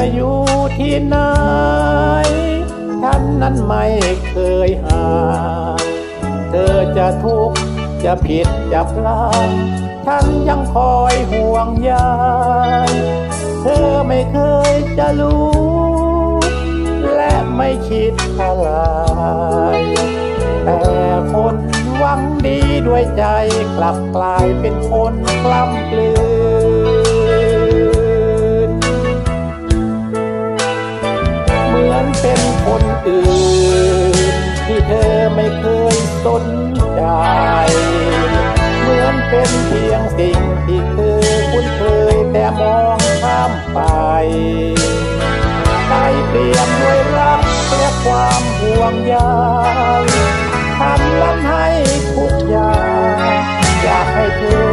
ะอยู่ที่ไหนฉันนั้นไม่เคยห่างเธอจะทุกข์จะผิดจะพลาดฉันยังคอยห่วงใยเธอไม่เคยจะรู้ และไม่คิดทลายแต่คนหวังดีด้วยใจกลับกลายเป็นคนกล้ำกลืน สนใจ เหมือนเป็นเพียงสิ่งที่เธอคุ้นเคยแต่มองข้ามไปได้เปลี่ยนด้วยรักและความห่วงใยทำนั้นให้ทุกอย่างอยากให้เธอ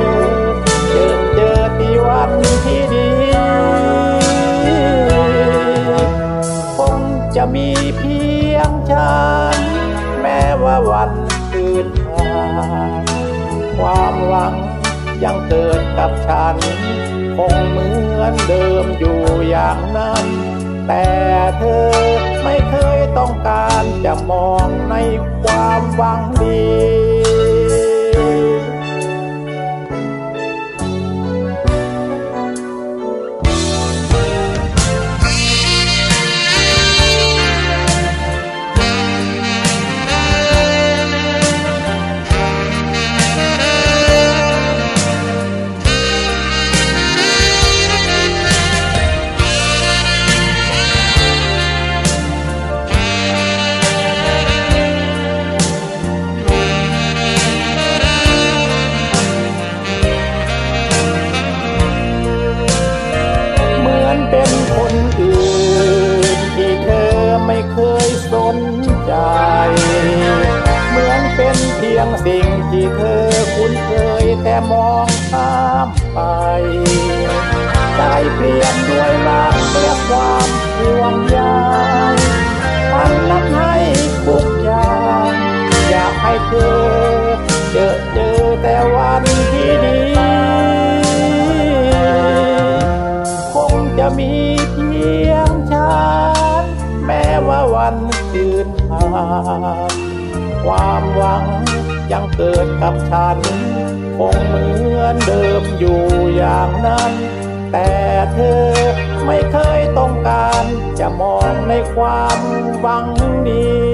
เจอเจอที่วันที่ดีคงจะมีเพียงฉันแม้ว่าวัน นผ่าความหวังยังเกิดกับฉัน คงเหมือนเดิมอยู่อย่างนั้น แต่เธอไม่เคยต้องการจะมองในความหวังดี ยงสิ่งที่เธอคุ้นเคยแต่มองข้ามไปได้เปลี่ยนด้วยรักและความห่วงใยพันนั้นให้ทุกอย่างอยากให้เธอเจอเจอแต่วันที่ดีคงจะมีเพียงฉันแม้ว่าวันคืนผ่านความหวัง ยังเกิดกับฉัน คงเหมือนเดิมอยู่อย่างนั้น แต่เธอไม่เคยต้องการจะมองในความหวังนี้